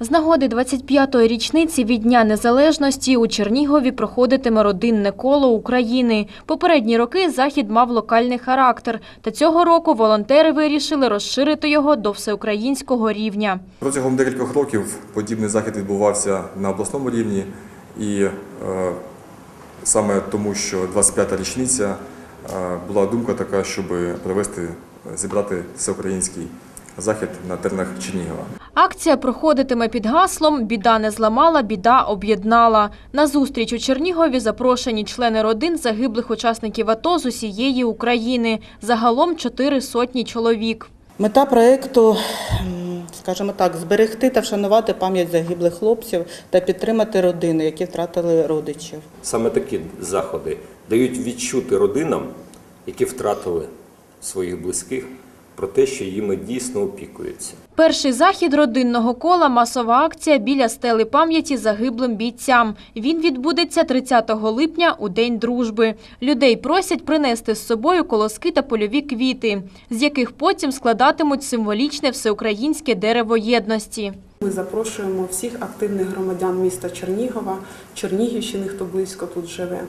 З нагоди 25-ї річниці від Дня Незалежності у Чернігові проходитиме родинне коло України. Попередні роки захід мав локальний характер, та цього року волонтери вирішили розширити його до всеукраїнського рівня. Протягом декількох років подібний захід відбувався на обласному рівні, і е, саме тому, що 25-та річниця е, була думка така, щоб провести, зібрати всеукраїнський захід на теренах Чернігова. Акція проходитиме під гаслом «Біда не зламала, біда об'єднала». На зустріч у Чернігові запрошені члени родин загиблих учасників АТО з усієї України. Загалом чотири сотні чоловік. Мета проєкту, скажімо так, зберегти та вшанувати пам'ять загиблих хлопців та підтримати родини, які втратили родичів. Саме такі заходи дають відчути родинам, які втратили своїх близьких, про те, що їми дійсно опікуються. Перший захід родинного кола – масова акція біля стели пам'яті загиблим бійцям. Він відбудеться 30 липня у День дружби. Людей просять принести з собою колоски та польові квіти, з яких потім складатимуть символічне всеукраїнське дерево єдності. Ми запрошуємо всіх активних громадян міста Чернігова, Чернігівщини, хто близько тут живе,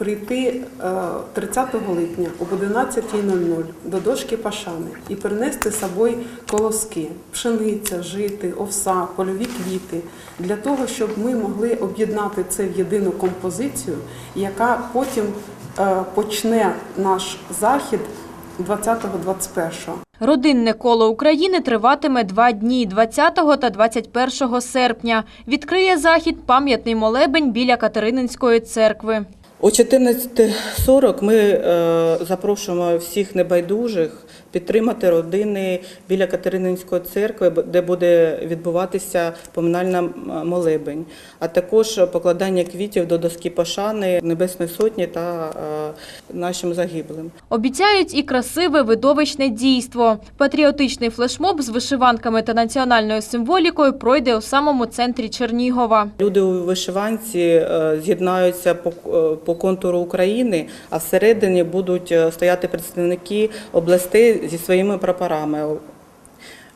прийти е, 30 липня об 11.00 до дошки Пашани і принести з собою колоски, пшениця, жити, овса, польові квіти, для того, щоб ми могли об'єднати це в єдину композицію, яка потім е, почне наш захід 20-21. Родинне коло України триватиме два дні – 20 та 21 серпня. Відкриє захід пам'ятний молебень біля Катерининської церкви. О 14.40 ми е, запрошуємо всіх небайдужих підтримати родини біля Катерининської церкви, де буде відбуватися поминальна молебень, а також покладання квітів до доски пошани Небесної Сотні та е, нашим загиблим. Обіцяють і красиве видовищне дійство. Патріотичний флешмоб з вишиванками та національною символікою пройде у самому центрі Чернігова. Люди у вишиванці е, з'єднаються по, е, контуру України, а всередині будуть е, стояти представники областей зі своїми прапорами.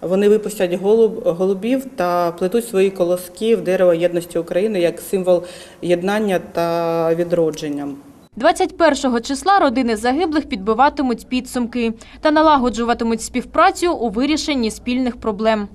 Вони випустять голуб, голубів та плетуть свої колоски в дерево єдності України як символ єднання та відродження. 21 числа родини загиблих підбиватимуть підсумки та налагоджуватимуть співпрацю у вирішенні спільних проблем.